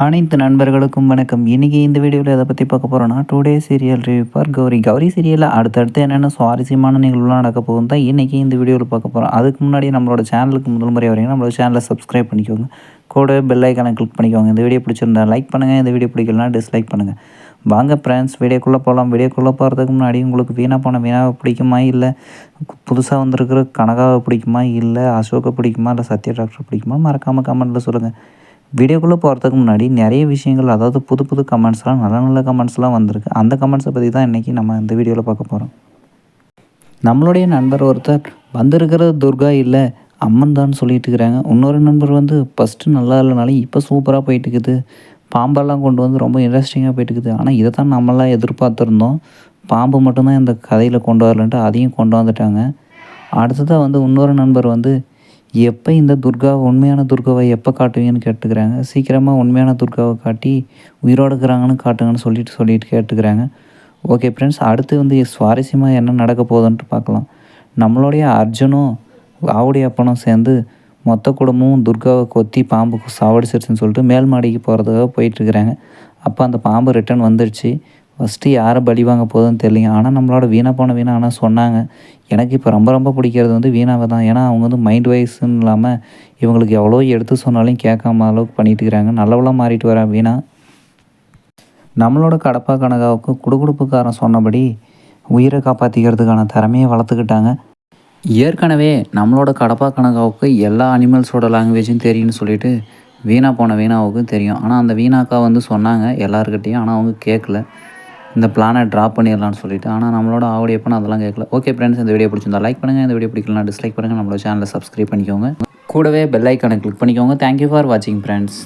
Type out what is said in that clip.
அனைத்து நண்பர்களுக்கும் வணக்கம். இன்றைக்கி இந்த வீடியோவில் எதை பற்றி பார்க்க போகிறோன்னா today serial review for Gauri. Gauri சீரியலில் அடுத்தடுத்து என்னென்ன சுவாரஸ்யமான நிகழ்வுலாம் நடக்க போகும் தான் இன்றைக்கி இந்த வீடியோவில் பார்க்க போகிறோம் அதுக்கு முன்னாடி நம்மளோட சேனலுக்கு முதல் முறை வரீங்க நம்மளோட சேனலை சப்ஸ்கிரைப் பண்ணிக்கோங்க. கூட பெல் ஐக்கானை கிளிக் பண்ணிக்கோங்க. இந்த வீடியோ பிடிச்சிருந்தா லைக் பண்ணுங்கள் இந்த வீடியோ பிடிக்கலனா டிஸ்லைக் பண்ணுங்கள் வாங்க ஃப்ரெண்ட்ஸ் வீடியோக்குள்ளே போகலாம் வீடியோக்குள்ளே போகிறதுக்கு முன்னாடி உங்களுக்கு வீணாக போன வீணாவை பிடிக்குமா இல்லை புதுசாக வந்திருக்கிற கனகாவை பிடிக்குமா இல்லை அசோக்கை பிடிக்குமா இல்லை சத்யா டாக்டர் பிடிக்குமா? மறக்காமல் கமெண்ட்டில் சொல்லுங்கள் வீடியோக்குள்ளே போகிறதுக்கு முன்னாடி நிறைய விஷயங்கள் அதாவது புது புது கமெண்ட்ஸ்லாம் நல்ல நல்ல கமெண்ட்ஸ்லாம் வந்திருக்கு. அந்த கமெண்ட்ஸை பற்றி தான் இன்றைக்கி நம்ம இந்த வீடியோவில் பார்க்க போகிறோம் நம்மளுடைய நண்பர் ஒருத்தர் வந்திருக்கிறது துர்கா இல்லை அம்மன் தான் சொல்லிட்டு இருக்கிறாங்க. இன்னொரு நண்பர் வந்து ஃபஸ்ட்டு நல்லா இல்லைனாலும் இப்போ சூப்பராக போயிட்டு இருக்குது பாம்பெல்லாம் கொண்டு வந்து ரொம்ப இன்ட்ரெஸ்டிங்காக போயிட்டு இருக்குது ஆனால் இதை தான் நம்மளாம் எதிர்பார்த்துருந்தோம். பாம்பு மட்டும்தான் இந்த கதையில் கொண்டு வரலன்ட்டு அதையும் கொண்டு வந்துட்டாங்க. அடுத்ததாக வந்து இன்னொரு நண்பர் வந்து எப்போ இந்த துர்காவை உண்மையான துர்காவை எப்போ காட்டுவீங்கன்னு கேட்டுக்கிறாங்க. சீக்கிரமாக உண்மையான துர்காவை காட்டி உயிரோடு இருக்கிறாங்கன்னு காட்டுங்கன்னு சொல்லிட்டு சொல்லிட்டு கேட்டுக்கிறாங்க. ஓகே ஃப்ரெண்ட்ஸ் அடுத்து வந்து சுவாரஸ்யமாக என்ன நடக்க போகுதுன்ட்டு பார்க்கலாம். நம்மளுடைய அர்ஜுனும் ஆவுடைய அப்பனும் சேர்ந்து மொத்த குடும்பமும் துர்காவை கொத்தி பாம்புக்கு சாவடிச்சிருச்சுன்னு சொல்லிட்டு மேல் மாடிக்கு போகிறதுக்காக போயிட்டுருக்குறாங்க அப்போ அந்த பாம்பு ரிட்டர்ன் வந்துடுச்சு ஃபஸ்ட்டு யாரை பலி வாங்க போதுன்னு தெரியலைங்க. ஆனால் நம்மளோட வீணாக போன வீணா ஆனால் சொன்னாங்க. எனக்கு இப்போ ரொம்ப ரொம்ப பிடிக்கிறது வந்து வீணாவை தான். ஏன்னா அவங்க வந்து மைண்ட் வைஸ்ன்னு இல்லாமல் இவங்களுக்கு எவ்வளோ எடுத்து சொன்னாலும் கேட்காம அளவுக்கு பண்ணிட்டு இருக்கிறாங்க நல்லவளாக மாறிட்டு வரா வீணா. நம்மளோட கடப்பா கனகாவுக்கு குடுகுடுப்புக்காரன் சொன்னபடி உயிரை காப்பாற்றிக்கிறதுக்கான திறமையை வளர்த்துக்கிட்டாங்க. ஏற்கனவே நம்மளோட கடப்பா கனகாவுக்கு எல்லா அனிமல்ஸோட லாங்குவேஜும் தெரியும்னு சொல்லிட்டு வீணா போன வீணாவுக்கும் தெரியும். ஆனால் அந்த வீணாக்கா வந்து சொன்னாங்க எல்லாருக்கிட்டேயும் ஆனால் அவங்க கேட்கல. இந்த பிளானை ட்ராப் பண்ணிடலாம்னு சொல்லிட்டு. ஆனால் நம்மளோட ஆடியோ எப்போ அதெல்லாம் கேட்கல ஓகே ஃப்ரெண்ட்ஸ் இந்த வீடியோ பிடிச்சிருந்தா லைக் பண்ணுங்கள் இந்த வீடியோ பிடிக்கலாம் டிஸ்லைக் பண்ணுங்கள் நம்மளோட சேனலை சப்ஸ்கிரைப் பண்ணிக்கோங்க. கூடவே பெல் ஐக்கானை கிளிக் பண்ணிக்கோங்க. தேங்க்யூ ஃபார் வாட்சிங் ஃப்ரெண்ட்ஸ்